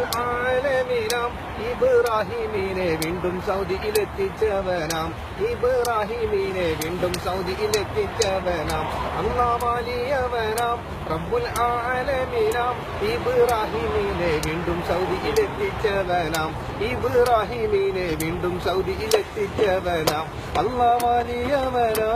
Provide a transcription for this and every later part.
റബ്ബുൽ ഇബ്രാഹിമീനെ വീണ്ടും സൗദിയിലെത്തിച്ചവനാം. ഇബ്രാഹിമീനെ വീണ്ടും സൗദിയിലെത്തിച്ചവനാം. അല്ലാ വലിയവനാം. റബ്ബുൽ ആലമീനാം. ഇബ്രാഹിമീനെ വീണ്ടും സൗദിയിലെത്തിച്ചവനാം. ഇബ്രാഹിമീനെ വീണ്ടും സൗദിയിലെത്തിച്ചവനാം. അള്ളാ വലിയവനാം.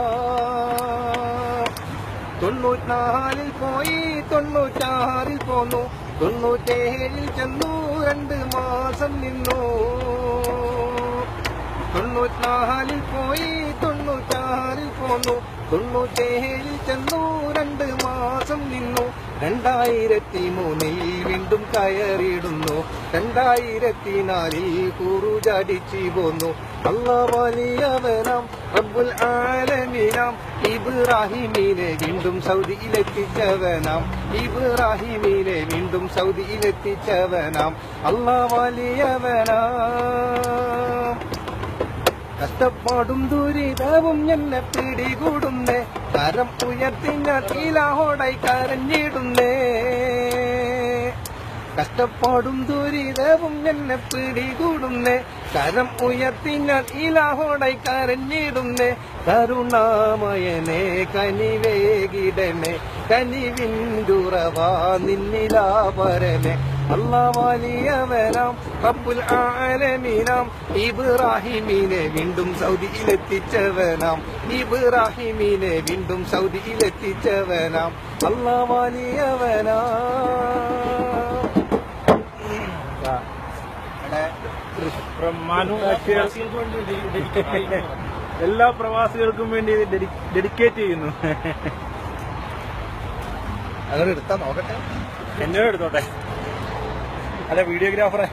തൊണ്ണൂറ്റിനാലിൽ പോയി തൊണ്ണൂറ്റാറിൽ പോന്നു. തൊണ്ണൂറ്റേഴിൽ ചെന്നു രണ്ട് മാസം നിന്നു. തൊണ്ണൂറ്റിനാലിൽ പോയി തൊണ്ണൂറ്റാറിൽ പോന്നു. തൊണ്ണൂറ്റേഴിൽ ചെന്നു രണ്ട് മാസം നിന്നു. രണ്ടായിരത്തി മൂന്നിൽ വീണ്ടും കയറിയിടുന്നു. രണ്ടായിരത്തി നാലിൽ കുറുചടിച്ചു പോന്നു അല്ല വലിയവനാം റബ്ബുൽ ആലമിനാം. ഇബ്രാഹിമിനെ വീണ്ടും സൗദിയിലെത്തിച്ചവനാം. ഇബ്രാഹിമിനെ വീണ്ടും സൗദിയിലെത്തിച്ചവനാം. അല്ല വലിയവനാം. കഷ്ടപ്പാടും ദുരിതവും എന്നെ പിടികൂടുന്നേ. കരം ഉയർത്തി ഞാൻ ഈലാഹോടായി കരഞ്ഞിടുന്നേ. കഷ്ടപ്പാടും ദുരിതവും എന്നെ പിടികൂടുന്നേ. കരം ഉയർത്തി ഇലാഹോടൈ കരഞ്ഞിടുന്നേ കരുണാമയനെ കനിവേകിടനെ. കനിവിന്തുറവാ നിന്നിലാപരനെ. അല്ലാ വലിയവനാം റബ്ബുൽ ആലമീനാം. ഇബ്രാഹിമീനെ വീണ്ടും സൗദിയിലെത്തിച്ചവനാം. ഇബ്രാഹിമീനെ വീണ്ടും സൗദിയിലെത്തിച്ചവനാം. അല്ലാ എല്ലാ പ്രവാസികൾക്കും വേണ്ടി ഇത് ഡെഡിക്കേറ്റ് ചെയ്യുന്നു. അങ്ങനെ എടുത്താ നോക്കട്ടെ? എന്നോട് എടുത്തോട്ടെ? അല്ല വീഡിയോഗ്രാഫറെ.